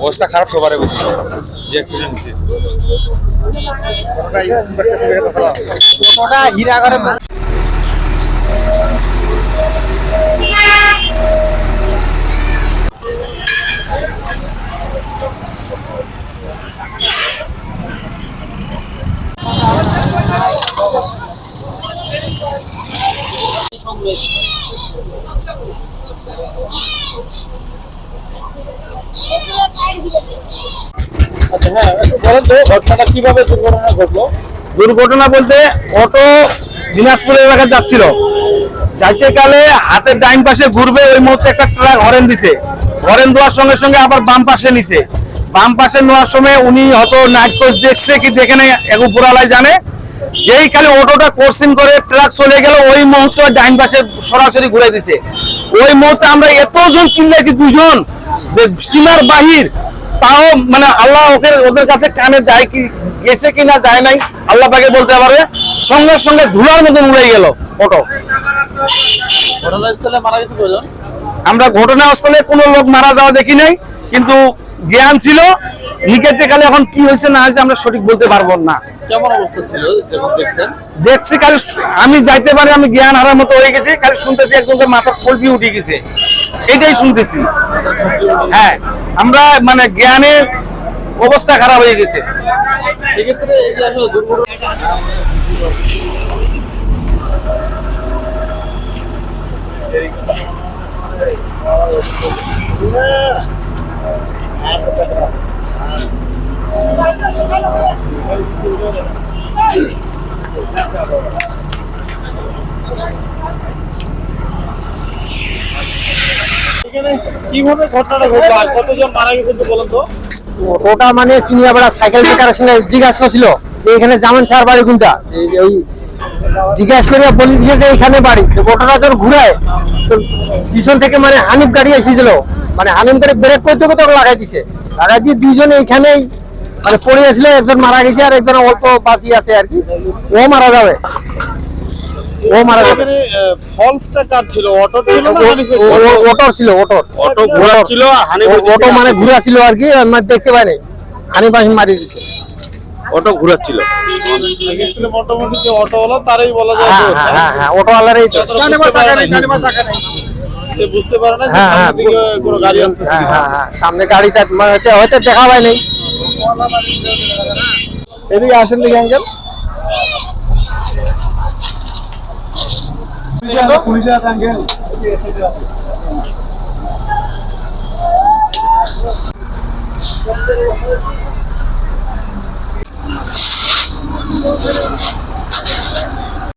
অবস্থা খারাপ সবারে বুঝি। যে অ্যাক্সিডেন্ট হয়েছে। আচ্ছা হ্যাঁ দুর্ঘটনা বলতে অটো দিনাজপুর এলাকায় যাচ্ছিল। যাইতে কালে হাতের ডাইন পাশে ঘুরবে, ওই মুহূর্তে একটা ট্রাক হরেন দিছে। হরেন দেওয়ার সঙ্গে সঙ্গে আবার বাম পাশে নিছে। বাম পাশে নেওয়ার সময় উনি হয়তো নাইট কোচ দেখছে কি দেখে নেই উপরালাই জানে। যেই খালি অটোটা কোর্সিং করে ট্রাক চলে গেল ওই মুহূর্তে ডাইন পাশে সরাসরি ঘুরে দিছে। ওই মুহূর্তে আমরা এতজন চিল্লাইছি দুজন যে সীমার বাহির তাও মানে আল্লাহ ওকে ওদের কাছে কানে যায় কি গেছে কি না যায় নাই আল্লাহ পাকে বলতে পারে। সঙ্গে সঙ্গে ধুলার মতন উড়ে গেল অটো। আমরা ঘটনাস্থলে কোনো লোক মারা যাওয়া দেখি নাই কিন্তু জ্ঞান ছিল নিকেতে কালে এখন কি হয়েছে না হয়েছে আমরা সঠিক বলতে পারব না। কেমন অবস্থা ছিল দেখছেন? দেখছি খালি আমি যাইতে পারি আমি জ্ঞান হারার মতো হয়ে গেছি খালি শুনতেছি একজনকে মাথা কলপি উঠে গেছে। এটাই শুনতেছি। হ্যাঁ আমরা মানে জ্ঞানের অবস্থা খারাপ হয়ে গেছে। সেক্ষেত্রে এই যে আসলে দুর্ঘটনা এখানে ওটা মানে চুনিয়াপাড়া সাইকেল চাকার সঙ্গে জিজ্ঞাসা করছিল যে এখানে জামান সার বাড়ি কোনটা? ওই জিজ্ঞাসা করে বলে দিয়েছে যে এখানে বাড়ি। ওটাটা যখন ঘুরায়, তো পিছন থেকে মানে হানিফ গাড়ি এসেছিল। মানে হানিফ গাড়ি ব্রেক করতে করতে লাগাই দিছে। লাগাই দিয়ে দুইজন এইখানেই মানে পড়ে গেছিল একজন মারা গেছে আর একজন অল্প বাঁচি আছে আর কি। ও মারা যাবে। ও মারা যাবে। ফলসটা কার ছিল? অটো ছিল ছিল? ঘোরা ছিল মানে ঘুরা ছিল আর কি দেখতে পাই নাই হানিফ আসি মারি দিছে। অটো ঘুরাচ্ছিল মোটামুটি যে অটো হলো তারই বলা যায় হ্যাঁ হ্যাঁ হ্যাঁ? হ্যাঁ তো। বুঝতে না হ্যাঁ হ্যাঁ কোনো গাড়ি হ্যাঁ হ্যাঁ হ্যাঁ সামনে গাড়িটা হয়তো দেখা পাই নাই। এদিকে আসেন দেখি আঙ্কেল। আঙ্কেল